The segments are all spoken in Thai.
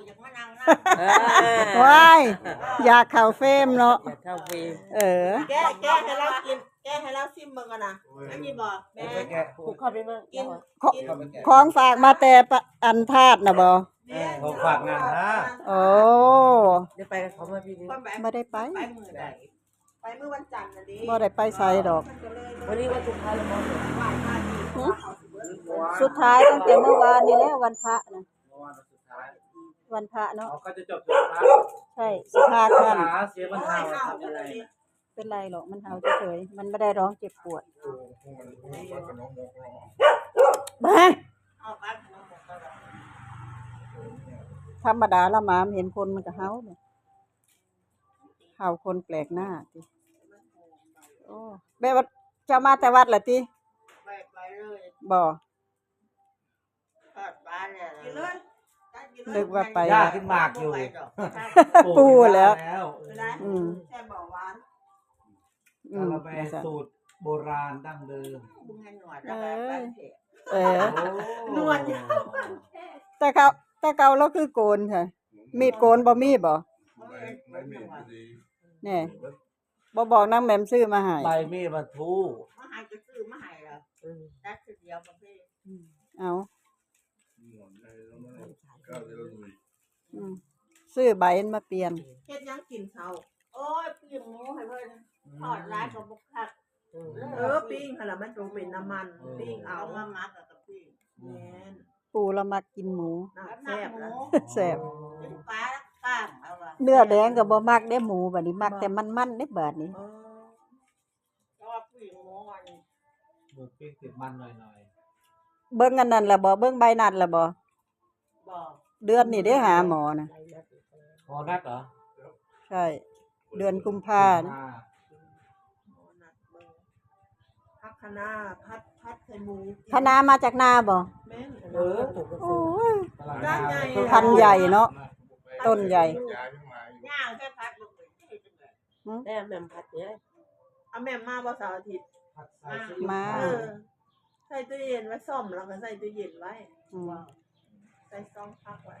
คืออยากมานั่งนั่เออว้ายอยากเข้าเฟรมเนาะอย่าเข้าฟรีเออ แก้แก้ให้เรากิน แก้ให้เราซิมเบิ่งกันนะอันนี้บอกแม่ผูกเข้าไปเมื่อกินขอของฝากมาแต่ปะอันธาตุน่ะบ่แม่ของฝากงานฮะโอ้เดี๋ยวไปกับเขามาพี่นี่คนแบบบ่ได้ไปไปมือใดไปมือวันจันทร์น่ะดิบ่ได้ไปไสดอกมันก็เลยวันนี้วันสุดท้ายแล้วมั้งไหว้พระดีเพราะว่าเขาสิเบิ่งสุดท้ายตั้งแต่เมื่อวานนี้แล้ววันพระนะเมื่อ วานวันสุดท้ายวันพระเนาะเขาก็จะจบสุดท้ายใช่สิบห้าปัญค่ำหาเสียปัญโอ้หายเอาทำยังไงเลยเป็นไรหรอกมันเฮาเฉยๆมันไม่ได้ร้องเจ็บปวดบ้เอาไปขนมหมดแล้วธรรมดาละหมามเห็นคนมันก็เฮาเนี่ยเฮาคนแปลกหน้าติโอ้แบบว่าเจะมาแต่วัดเหรอติไปไปเลยบ่ ทอดปลาเนี่ยกินเลย นึกว่าไป ย่าขึ้นหมากอยู่ ปูแล้วแล้วไม่ได้อืม แค่เบาหวานอืมเราไปสูตรโบราณดั้งเดิมบุ้งให้หนวดแล้วแบบบ้านเผ็ดเออนวดแต่เขาแต่เก่าเราคือโกนค่ะ มีดโกนบ่มีบ่ไม่มีพอดีแน่บ่บอกนางแหม่มซื้อมาให้ใบมีดบรรทุมาให้ก็ซื้อมาให้แล้วอืมได้คือเดียวประเภทเอา อืมซื้อใบมาเปลี่ยน เฮ็ดยังกินเขาโอ้ยปิ้งหมูให้เพิ่นทอดร้ายกับบุกคักอืมเออปิ้งหั่นล่ะมันต้องเป็นน้ำมัน ปิ้งเอามามักกับปิ้งแม่นปูเรามักกินหมู น่าแซ่บแล้วแซ่บกินปลาข้างเอาว่ะเนื้อแดงก็บ่มักได้หมูบัดนี้มักแต่มันๆได้บาดนี้ เออเพราะว่าปิ้งหมูมันหมูปิ้งติดมันหน่อยเบิ่งอันนั้นล่ะบ่เบิ่งใบนัดล่ะบ่ บอกเดือนนี้ได้หาหมอนะๆพอนัดเหรอใช่ เดือนกุมภานะอ่หมูนัดเบิ่งพักคะน้าพัดพัดใส่หมูกินคณะมาจากนาบ่แม่นเออถูกก็โอ้ซื้อยตลาดด้านในพันธุ์ใหญ่เนาะ ต้นใหญ่ ย่างแค่พัดลงไปที่จังเลยแม่แม่มพัดเนี่ยเอาแม่มาบ่เสาร์อาทิตย์ผัดใส่ซีอิ๊วมา เออใส่ตู้เย็นไว้ซ่อมแล้วก็ใส่ตู้เย็นไว้ อืม ใส่ซ่อมพักไว้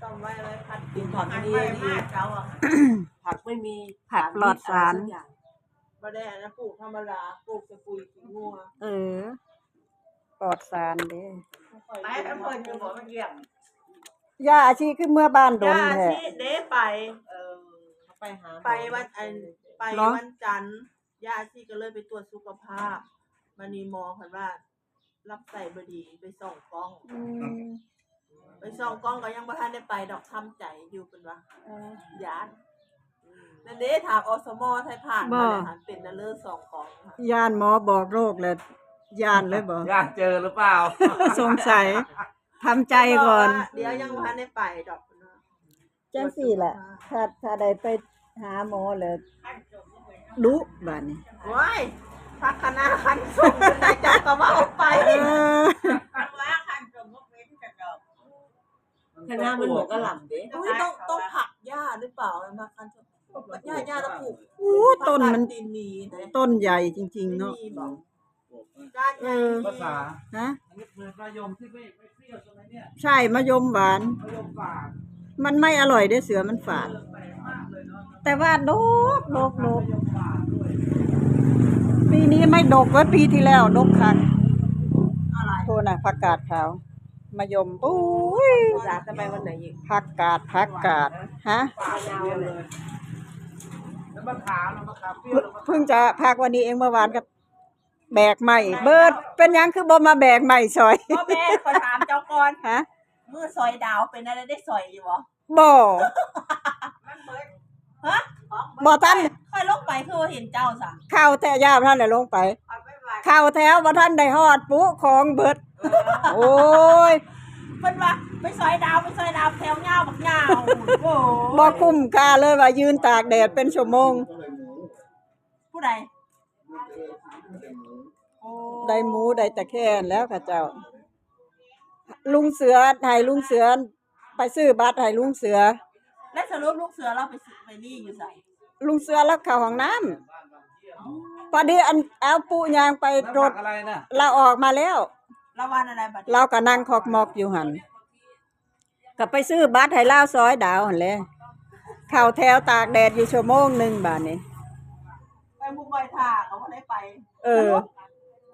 ซ่อมไว้ไว้พัดกินผักพัดดีไว้ดี มากเจ้าอะผักไม่มีผักปลอดสารทุกอย่างบ่ได้อันนะปลูกธรรมดาปลูกสปุยขี้งัวเออปลอดสารเด้ไปทั้งคนอยู่บ่มาเยี่ยมย่าอาชีคือเมื่อบ้านดนย่าแท้ สิเด้ไป เออไปหาหมอไปวันอันไปเนาะวันจันทร์ย่าสิก็เลยไปตรวจสุขภาพมันมีหมอเพิ่นว่ารับใส่บ่ดีไปส่องกล้องอืม ไปส่องกล้องก็ยังบ่ทันได้ไปดอกทำใจอยู่เพิ่นว่าเออย้านนั่นเด้ถามอสมไทยผ่านบ่ มาเลยหันเป็นนั่นเลิศสองกองค่ะย่านหมอบอกโรคแล้วย่านเลยบ่ย่าเจอหรือเปล่า สงสัยทำใจก่อน เดี๋ยวยังบ่ทันได้ไปดอกเพิ่นว่า จังสี่แหละถ้าถ้าได้ไปหาหมอแล้วดุบาดนี้โอ้ยพักคณะคันส่งเป็นนายจักก็ว่าไปเออ ว่าคั คณะมันเหมือนกระหล่ำเด้อุ้ยต้องต้องผักหญ้าหรือเปล่ามาคันส่งหญ้าหญ้าตะปลูกอู้ต้นมันตีนมีนะต้นใหญ่จริง ๆ เนาะมีบอกด้านในภาษาฮะอันนี้เหมือนมะยมที่ไม่ไม่เปรี้ยวใช่ไหมเนี่ยใช่มะยมหวานมะยมฝาดมันไม่อร่อยเด้อเสือมันฝาดแปลกมากเลยเนาะแต่ว่าดกดกดกมะยมฝาดด้วยปีนี้ไม่ดกไว้ปีที่แล้วดกคักอะไรโทษนะผักกาดขาว มะยมอุ้ยภาษาจะไปวันไหนอีกผักกาดผักกาดฮะปลายาวเปรี้ยวเลเลยยแล้วมะขามแล้วมะขามเปรี้ยวเพิ่งแล้วมะขามเพิ่งจะพักวันนี้เองเมื่อวานกับแบกใหม่ เบิดเป็นหยังคือบ่มาแบกใหม่ซอยพ่อแม่ขอถามเจ้าก่อนฮะมือซอยดาวเป็นอะไรได้ซอยอยู่บ่บ่ฮะบ่ทันค่อยลงไปคือว่าเห็นเจ้าซะข้าวแท้ยาบ่ทันได้ลงไปค่อยไปไหว้ข้าวแถวบ่ทันได้ฮอดปุของเบิด โอ้ยเพิ่นว่าไปซอยดาวไปซอยดาวแถวยาวบักยาวโอ้บ่คุ้มค่าเลยว่ายืนตากแดดเป็นชั่วโมง ผู้ใดโอ้ได้หมูได้แต่แค่นแล้วค่ะเจ้า ลุงเสือให้ลุงเสือ ไปซื้อบัตรให้ลุงเสือ แล้วสรุปลูกเสือเราไปซื้อไปนี่อยู่ไสลุงเสือแล้วเข้าห้องน้ำพอดีอันเอาปูยางไปแล้วรผัถกอะไรน่ะเราออกมาแล้ว ละวันอะไรบัดนี้เราก็นั่งคอกมอกอยู่หันก็ไปซื้อบัตรให้ลาวซอยดาวหั่นแหละเข้าแถวตากแดดอยู่ชั่วโมงหนึงบาดนี้ ไปมุกไวท่าเขาก็ได้ไปเออ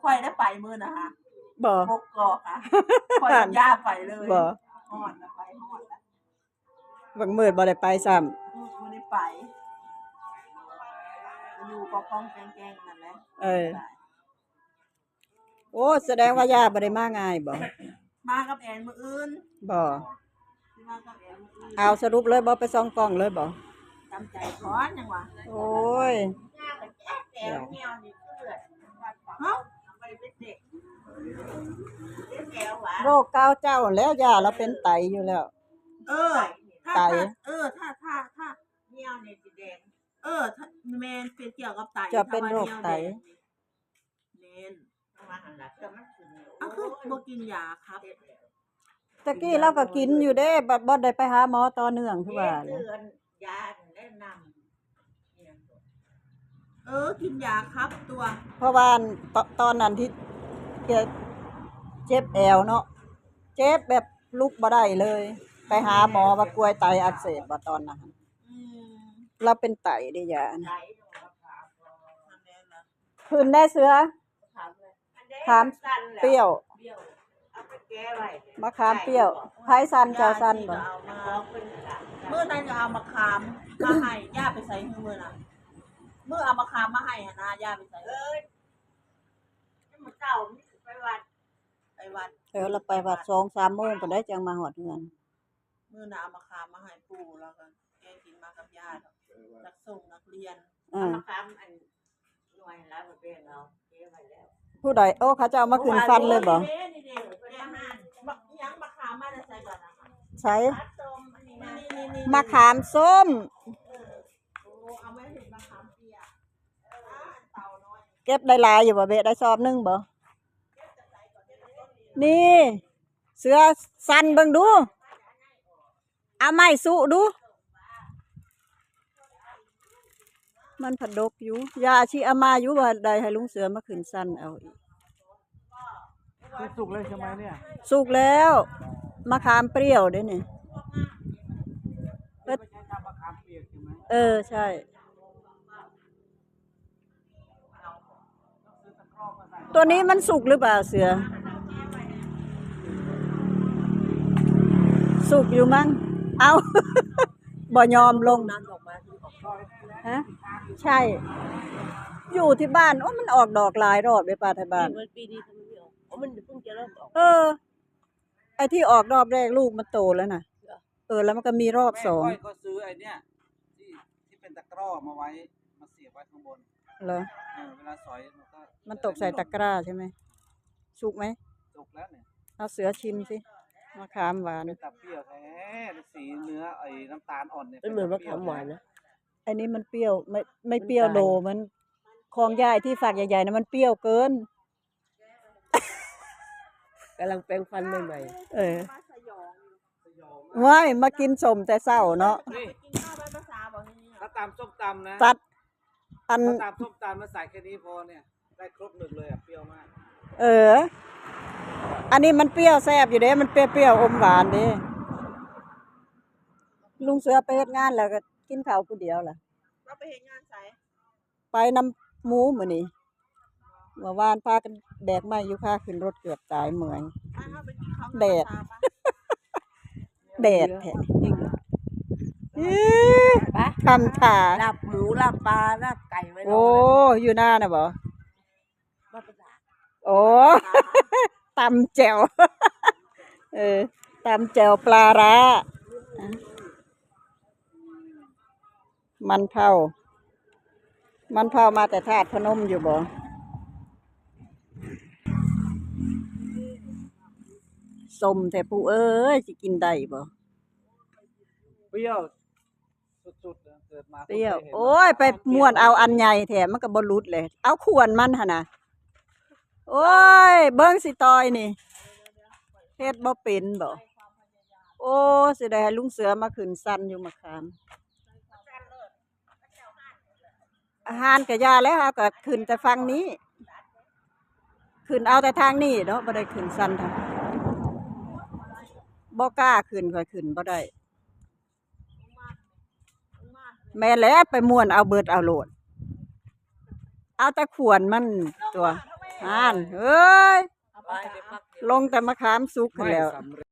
ค่อยได้ไปมื้อนะฮะบ่พกกอกอะค่อยกับย่าไปเลยบ่ฮอดแล้วไปฮอดแล้วบางมื้อบ่ได้ไปซ้ำอืมบ่ได้ไป อยู่ก็ก้องแกงๆนั่นแหละเออ โอ้แสดงว่าย่าบ่ได้มาง่ายบ่มากับแอนมื้ออื่นบ่สิมากับแอนมื้ออื่นเอาสรุปเลยบ่ไปซ่องกล้องเลยบ่จำใจก่อนยังวะโอ้ยแอนแมวนี่เลือดเฮ้าไปเป็นเด็กเลี้ยงแมวหวานโรคเก้าเจ้าแล้วย่าเราเป็นไตอยู่แล้ว เออถ้าไต ถ้าเออ ถ้าถ้าถ้าเมียวเนี่ยสีแดง เออถ้าแมนเป็นเกี่ยวกับไตจะเป็นโรคไตเมน เอาคือบ่กินยาครับตะกี้เราก็กินอยู่เด้บัดบ่ได้ไปหาหมอต่อเนื่องคือว่าเลยยาแนะนำเนี่ยเออ กินยาครับตัว เพราะว่าตตอนนั้นที่แกเจ็บแอวเนาะเจ็บแบบลุกบ่ได้เลย ไปหาหมอว่ากล้วยไตอักเสบบ่ตอนนั้นอืมเราเป็นไตเด้ยาไหลนั่นแหละนะ คืนได้เสือ ถามเปรี้ยวเปรี้ยว เอาไปแก้ไว้มะขามเปรี้ยวไผสันเจ้าสันบ่ยาที่ก็เอามาบอกเป็นกะเมื่อนั้นจะเอามาคามมาให้ย่าไปใส่มือมือน่ะเมื่อเอามาคามมาให้หนนะย่าไปใส่เอ้ยนี่มันเจ้านี่ไปวัดไปวัดเออเราไปวัด2-3โมงก็ได้จังมาฮอดเฮือนเมื่อน่ะเอามาคามมาให้ปู่แล้วก็แกกินมากับญาตินักส่งนักเรียน อืเอามมาคำอันหน่วยแล้วมาเป็นเราแก้ไว้แล้ว ผู้ใดโอ้เขาจะเอามาขึ้นฟันเลยบ่โอ้นี่นี่นี่เป็นอาหารบักยังมาคามมาได้ใส่ก่อนนะคะใช้พัดต้มอันนี้นะนี่นี่นี่มะขามส้มโอ้เอาไม่เห็นมะขามเปียกอ่าเต่าน้อยเก็บได้หลายอยู่บ่เบะได้ซอบหนึงบ่ นี่ เสือสันเบิ่งดู เอาไม้สุดู มันผัดดกอยู่ยาอาชีเอามาอยู่ว่าใดให้ลุงเสือมาขึ้นสั้นเอาอีกคือสุกเลยใช่ไหมเนี่ยสุกแล้วมะขามเปรี้ยวเด้นี่ไม่ใช่ทำมะขามเปียกใช่ไหมเออใช่ ตัวนี้มันสุกหรือเปล่าเสือ สุกอยู่มั้งเอาบ่ยอมลงน้ำออกมาที่ออกฮะ ใช่ อยู่ที่บ้านโอ้มันออกดอกหลายรอบเลยป้าไทยบ้าน มันปีนี้ทำไมไม่ออกอ๋อมันเพิ่งจะเริ่มออกเออ ไอ้ที่ออกรอบแรกลูกมันโตแล้วน่ะเออ แล้วมันก็มีรอบแม่สองก้อยก็ซื้อไอ้เนี่ยที่ที่เป็นตะกร้อมาไว้มาเสียบไว้ข้างบนเหรอ เออเวลาสอยมันก็มันตกใส่ตะกร้าใช่ไหมสุกไหมสุกแล้วเนี่ยเอาเสือชิมสิมะขามหวาน เป็นตับเปรี้ยวแท้สีเนื้อไอ้น้ำตาลอ่อนเนี่ยมันเหมือนมะขามหวานนะ อันนี้มันเปรี้ยวไม่ไม่มันเปรี้ยวตายโดมันของใหญ่ที่ฝักใหญ่ๆนะมันเปรี้ยวเกิน กำลังแปรงฟันใหม่เออมาสยองสยองมากว้ายมากินสมแต่เศร้าเนาะนี่กินข้าวใบภาษาบอกนี่ถ้าตามส้มตำนะตัด อัน ถ้าตามส้มตำมาใส่แค่นี้พอเนี่ย ได้ครบหนึ่งเลยอะเปรี้ยวมาก เออ อันนี้มันเปรี้ยวแซ่บอยู่เด้ มันเปรี้ยวๆอมหวานเด้ ลุงเสือไปเฮ็ดงานแล้วก็ กินข้าวผู้เดียวล่ะ เราไปเห็นงานใส่ไปนำหมูมื้อนี้เมื่อวานพากันแบกไม้อยู่ค่าขึ้นรถเกือบตายเมื่อย ไปเอาไปกินข้าวแดดแดดแท้ๆจริงเหรออื้อไปทำท่าลาบหมูลาบปลาลาบไก่ไว้รโอ้อยู่หน้าน่ะบ่มาประสาโอ้ตำแจ่วเออตำแจ่วปลาร้าอะ มันเผามันเผามาแต่ธาตุพนมอยู่บ่สมแต่ผู้เอ้ยสิกินได้บ่เปรี้ยวสุดๆนะเกิดมาเปรี้ยวพิ่งคห็นโอ้ย ไปม่วนเอาอันใหญ่แถมมันก็บ่หลุดเลย เอาขวนมันหั่นน่ะโอ้ย เบิ่งสิตอยนี่เฮ็ดบ่เป็นบ่โอ้สิได้ให้ลุงเสือมาขึ้นสั้นอยู่มะขาม อาหารก็ยาแล้วเฮาก็ขึ้นแต่ฟังนี้ ขึ้นเอาแต่ทางนี้เนาะบ่ได้ขึ้นสั้นทางบ่กล้าขึ้นค่อยขึ้นบ่ได้ แม่นแล้วไปม่วนเอาเบิดเอาโลด เอาแต่ขวนมันตัวอ่านเอ้ยเอาไปไปไปพักลงแต่มะขามสุกขึ้นไม่แล้วสำเร็จ